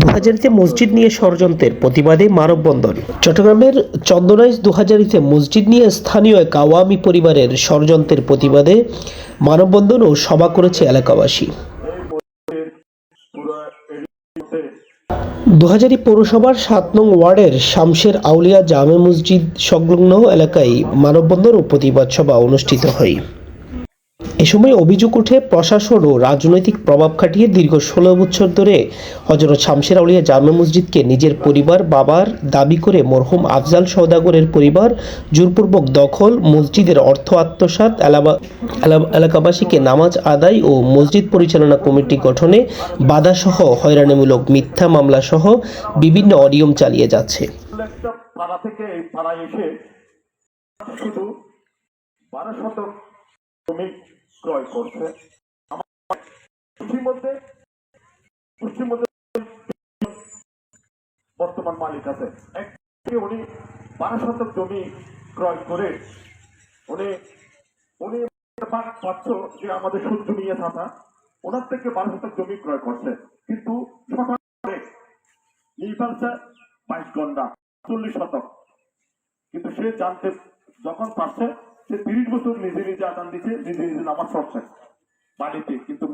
দুহাজারিতে মসজিদ নিয়ে ষড়যন্ত্রের প্রতিবাদে মানববন্ধন। চট্টগ্রামের চন্দনাইশ দুহাজারিতে মসজিদ নিয়ে স্থানীয় এক আওয়ামী পরিবারের ষড়যন্ত্রের প্রতিবাদে মানববন্ধন ও সভা করেছে এলাকাবাসী। দুহাজারি পৌরসভার সাত নং ওয়ার্ডের শামশের আউলিয়া জামে মসজিদ সংলগ্ন এলাকায় মানববন্ধন ও প্রতিবাদ সভা অনুষ্ঠিত হয়। এ সময় অভিযোগ উঠে প্রশাসন ও রাজনৈতিক প্রভাব খাটিয়ে দীর্ঘ ষোলো বছর ধরে হজরত শামশের আউলিয়া জামে মসজিদকে নিজের পরিবার, বাবার দাবি করে মরহুম আফজাল সৌদাগরের পরিবার জোরপূর্বক দখল, মসজিদের অর্থ এলা- এলাকাবাসীকে নামাজ আদায় ও মসজিদ পরিচালনা কমিটি গঠনে বাধাসহ হয়রানিমূলক মিথ্যা মামলা সহ বিভিন্ন অনিয়ম চালিয়ে যাচ্ছে। পাড়া থেকে পাড়ায় এসে শুধু বারো শতক জমি ক্রয় করছে। আমার খুশির মধ্যে খুশির মধ্যে বর্তমান মালিক আছে। উনি বারো শতক জমি ক্রয় করে, উনি উনি পাচ্ছ যে আমাদের সূর্য নিয়ে থাকা, ওনার থেকে বারো শতক জমি ক্রয় করছে। কিন্তু বাইশ ঘণ্টা, চল্লিশ শতক। কিন্তু সে জানতে যখন পারছে সে তিরিশ বছর নিজে নিজে আদান দিচ্ছে নিজে নিজে নামাজ পড়ছে। বাড়িতে কিন্তু